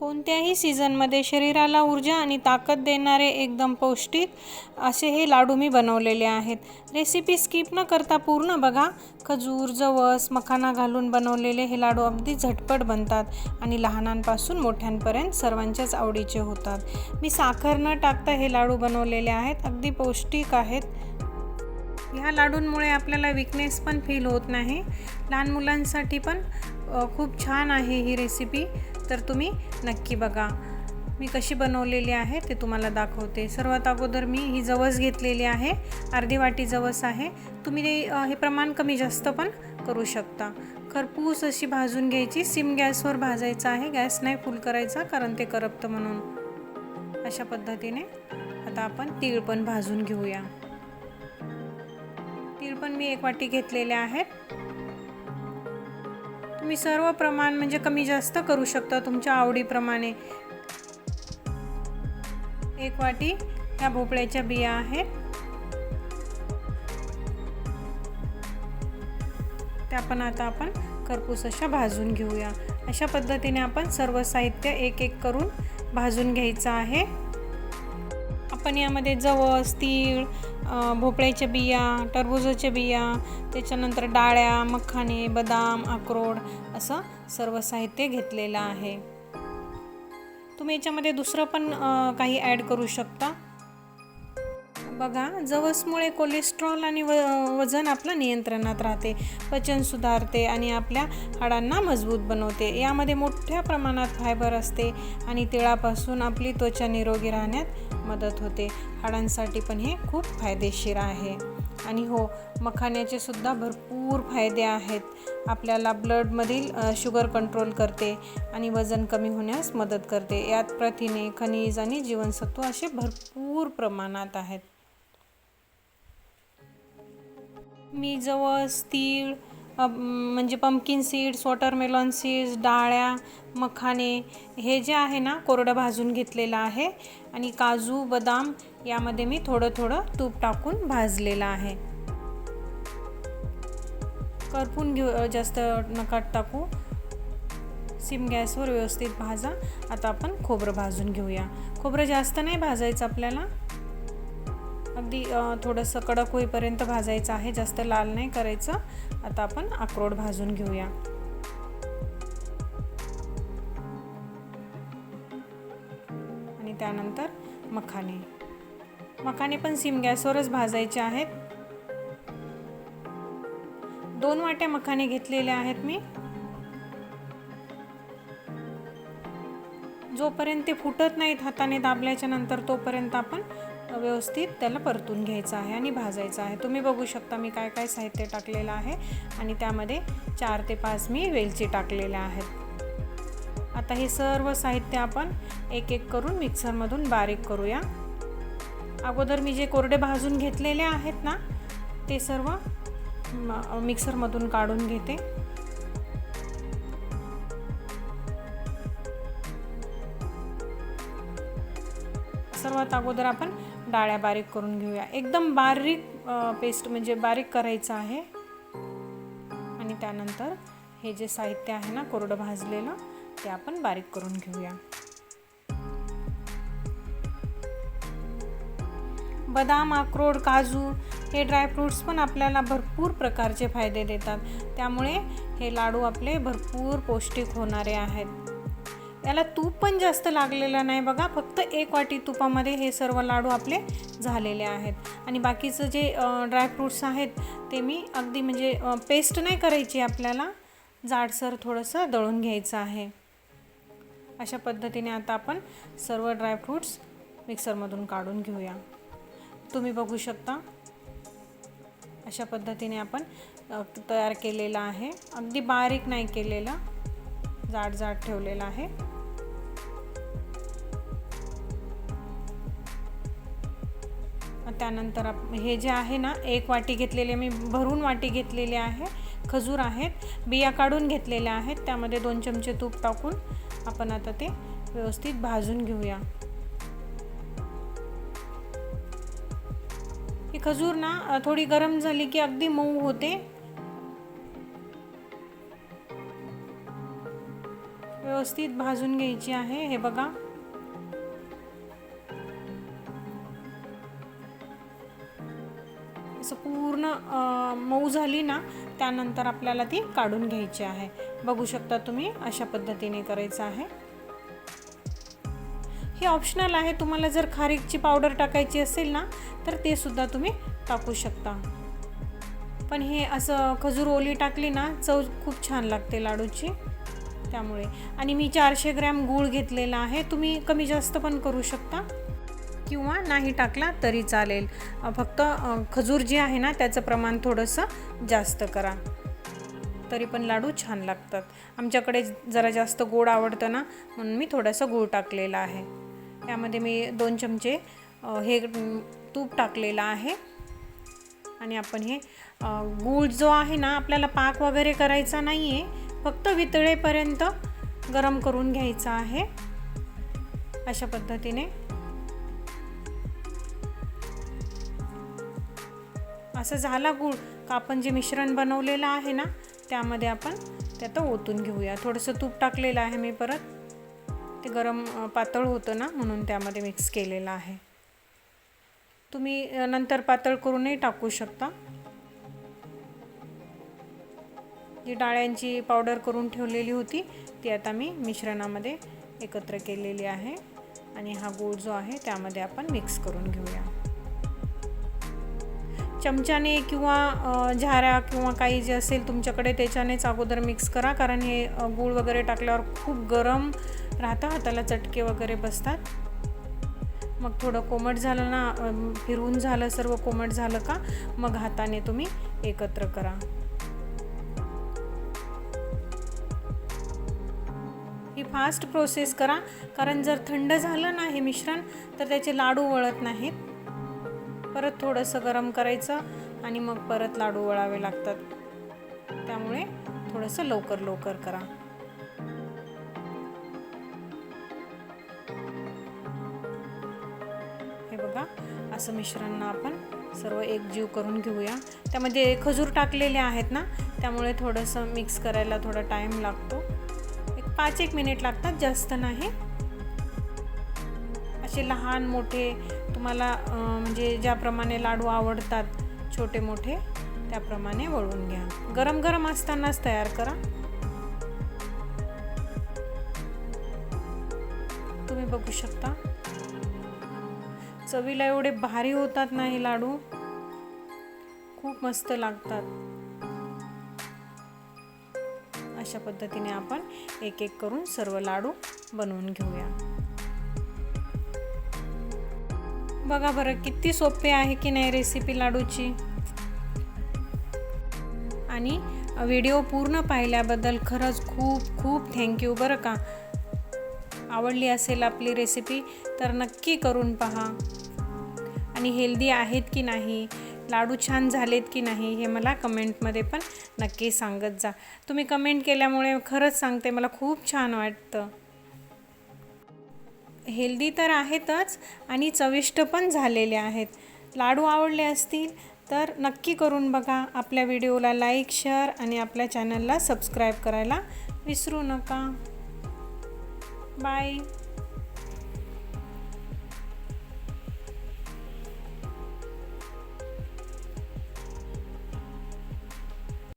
कोणत्याही सीझनमध्ये शरीराला ऊर्जा आणि ताकद देणारे एकदम पौष्टिक असे हे लाडू मी बनवलेले आहेत. रेसिपी स्किप न करता पूर्ण बघा. खजूर जवस मखाना घालून बनवलेले हे लाडू अगदी झटपट बनतात आणि लहानांपासून मोठ्यांपर्यंत सर्वांच्याच आवडीचे होतात. मी साखर न टाकता हे लाडू बनवलेले आहेत. अगदी पौष्टिक आहेत. ह्या लाडूंमुळे आपल्याला विकनेस पण फील होत नाही. लहान मुलांसाठी पण खूप छान आहे ही रेसिपी तर तुम्ही नक्की बघा. मी कशी बनवलेली आहे ते तुम्हाला दाखवते. सर्वात अगोदर मी ही जवस घेतलेली आहे. अर्धी वाटी जवस आहे. तुम्ही ते, हे प्रमाण कमी जास्त पण करू शकता. खरपूस अशी भाजून घ्यायची. सिम गॅसवर भाजायचं आहे. गॅस नाही फुल करायचा कारण ते करपतं म्हणून. अशा पद्धतीने आता आपण तीळ पण भाजून घेऊया. तीळ पण मी एक वाटी घेतलेले आहेत. तुम्ही सर्व प्रमाण म्हणजे कमी जास्त करू शकता तुमच्या आवडीप्रमाणे. एक वाटी ह्या भोपळ्याच्या बिया आहेत. त्या पण आता आपण खरपूस अशा भाजून घेऊया. अशा पद्धतीने आपण सर्व साहित्य एक एक करून भाजून घ्यायचं आहे. आपण यामध्ये जवस तीळ भोपळ्याच्या बिया टरबुजाच्या बिया त्याच्यानंतर डाळ्या मखाने बदाम अक्रोड असं सर्व साहित्य घेतलेलं आहे. तुम्ही याच्यामध्ये दुसरं पण काही ॲड करू शकता? बघा जवसमुळे कोलेस्ट्रॉल आणि व वजन आपलं नियंत्रणात राहते पचन सुधारते आणि आपल्या हाडांना मजबूत बनवते. यामध्ये मोठ्या प्रमाणात फायबर असते आणि तिळापासून आपली त्वचा निरोगी राहण्यात मदत होते. हाडांसाठी पण हे खूप फायदेशीर आहे. आणि हो मखाण्याचे सुद्धा भरपूर फायदे आहेत. आपल्याला ब्लडमधील शुगर कंट्रोल करते आणि वजन कमी होण्यास मदत करते. यात प्रथिने खनिज आणि जीवनसत्व असे भरपूर प्रमाणात आहेत. मी जवस तीळ म्हणजे पम्पकिन सीड्स वॉटरमेलॉन सीड्स डाळ्या मखाने हे जे आहे ना कोरडं भाजून घेतलेलं आहे. आणि काजू बदाम यामध्ये मी थोडं थोडं तूप टाकून भाजलेलं आहे. करपून घेऊ जास्त नकाट टाकू. सिम गॅसवर व्यवस्थित भाजा. आता आपण खोबरं भाजून घेऊया. खोबरं जास्त नाही भाजायचं आपल्याला. अगदी थोडंसं कडक होईपर्यंत भाजायचं आहे. जास्त लाल नाही करायचं. आता आपण अक्रोड भाजून घेऊया. आणि त्यानंतर मखाने. मखाने पण सिम गॅसवरच भाजायचे आहेत. दोन वाट्या मखाने घेतलेल्या आहेत मी. जोपर्यंत ते फुटत नाहीत हाताने दाबल्याच्या नंतर तोपर्यंत आपण व्यवस्थित त्याला परतून घ्यायचं आहे आणि भाजायचं आहे. तुम्ही बघू शकता मी काय काय साहित्य टाकलेलं आहे आणि त्यामध्ये चार ते पाच मी वेलची टाकलेल्या आहेत. आता हे सर्व साहित्य आपण एक एक करून मिक्सरमधून बारीक करूया. अगोदर मी जे कोरडे भाजून घेतलेले आहेत ना ते सर्व मिक्सरमधून काढून घेते. सर्वात अगोदर आपण डाळ्या बारीक करून घेऊया. एकदम बारीक पेस्ट म्हणजे बारीक करायचं आहे. आणि त्यानंतर हे जे साहित्य आहे ना कोरडं भाजलेलं ते आपण बारीक करून घेऊया. बदाम अक्रोड काजू हे ड्रायफ्रूट्स पण आपल्याला भरपूर प्रकारचे फायदे देतात. त्यामुळे हे लाडू आपले भरपूर पौष्टिक होणारे आहेत. याला तूप पण जास्त लागलेलं नाही बघा. फक्त एक वाटी तुपामध्ये हे सर्व लाडू आपले झालेले आहेत. आणि बाकीचं जे ड्रायफ्रूट्स आहेत ते मी अगदी म्हणजे पेस्ट नाही करायची आपल्याला. जाडसर थोडंसं दळून घ्यायचं आहे. अशा पद्धतीने आता आपण सर्व ड्रायफ्रूट्स मिक्सरमधून काढून घेऊया. तुम्ही बघू शकता. अशा पद्धतीने आपण तयार केलेलं आहे. अगदी बारीक नाही केलेलं. जाड जाड ठेवलेलं आहे. त्यानंतर आप हे जे आहे ना एक वाटी घेतलेले मी भरून वाटी घेतलेले आहे. खजूर आहेत. बिया काढून घेतलेल्या आहेत. त्यामध्ये दोन चमचे तूप टाकून आपण आता ते व्यवस्थित भाजून घेऊया. ही खजूर ना थोडी गरम झाली की अगदी मऊ होते. व्यवस्थित भाजून घ्यायची आहे. हे बघा. असं पूर्ण मऊ झाली ना त्यानंतर आपल्याला ती काढून घ्यायची आहे. बघू शकता तुम्ही अशा पद्धतीने करायचं आहे. हे ऑप्शनल आहे. तुम्हाला जर खारीकची पावडर टाकायची असेल ना तर ते सुद्धा तुम्ही टाकू शकता. पण हे असं खजूर ओली टाकली ना चव खूप छान लागते लाडूची. त्यामुळे. आणि मी चारशे ग्रॅम गूळ घेतलेला आहे. तुम्ही कमी जास्त पण करू शकता. किंवा नाही टाकला तरी चालेल. फक्त खजूर जी आहे ना त्याचं प्रमाण थोडंसं जास्त करा. तरी पण लाडू छान लागतात. आमच्याकडे जरा जास्त गोड आवडतं ना म्हणून मी थोडंसं गूळ टाकलेला आहे. त्यामध्ये मी दोन चमचे हे तूप टाकलेलं आहे. आणि आपण हे गूळ जो आहे ना आपल्याला पाक वगैरे करायचा नाही आहे फक्त वितळेपर्यंत गरम करून घ्यायचा आहे. अशा पद्धतीने. असं झाला गूळ. का आपण जे मिश्रण बनवलेलं आहे ना त्यामध्ये आपण त्यात ओतून घेऊया. थोडंसं तूप टाकलेलं आहे मी परत. ते गरम पातळ होतं ना म्हणून त्यामध्ये मिक्स केलेलं आहे. तुम्ही नंतर पातळ करूनही टाकू शकता. जी डाळ्यांची पावडर करून ठेवलेली होती ती आता मी मिश्रणामध्ये एकत्र केलेली आहे आणि हा गूळ जो आहे त्यामध्ये आपण मिक्स करून घेऊया. चमच्याने किंवा झाऱ्या किंवा काही जे असेल तुमच्याकडे त्याच्यानेच अगोदर मिक्स करा कारण हे गूळ वगैरे टाकल्यावर खूप गरम राहतं हाताला चटके वगैरे बसतात. मग थोडं कोमट झालं ना फिरवून झालं सर्व कोमट झालं का मग हाताने तुम्ही एकत्र करा. ही फास्ट प्रोसेस करा कारण जर थंड झालं ना हे मिश्रण तर त्याचे लाडू वळत नाहीत. परत थोडंसं गरम करायचं आणि मग परत लाडू वळावे लागतात. त्यामुळे थोडंसं लवकर लवकर करा. हे बघा असं मिश्रण आपण सर्व एकजीव करून घेऊया. त्यामध्ये खजूर टाकलेले आहेत ना त्यामुळे थोडंसं मिक्स करायला थोडा टाईम लागतो. पाच एक मिनिट लागतात जास्त नाही. असे लहान मोठे तुम्हाला म्हणजे ज्याप्रमाणे लाडू आवडतात छोटे मोठे त्याप्रमाणे वळून घ्या. गरम गरम असतानाच तयार करा. तुम्ही बघू शकता. चवीला एवढे भारी होतात नाही लाडू. खूप मस्त लागतात. अशा पद्धतीने आपण एक एक करून सर्व लाडू बनवून घेऊया. बघा बरं किती सोपे आहे की नाही रेसिपी लाडूची? आणि व्हिडिओ पूर्ण पाहिल्याबद्दल खरंच खूप खूप थँक्यू बरं का. आवडली असेल आपली रेसिपी तर नक्की करून पहा. आणि हेल्दी आहेत की नाही? लाडू छान झालेत की नाही हे मला कमेंटमध्ये पण नक्की सांगत जा. तुम्ही कमेंट केल्यामुळे खरंच सांगते मला खूप छान वाटतं. हेल्दी तर आहेतच आणि चविष्ट पण झालेले आहेत. लाडू आवडले असतील तर नक्की करून बघा. आपल्या व्हिडिओला लाईक शेअर आणि आपल्या चॅनलला सबस्क्राईब करायला विसरू नका. बाय.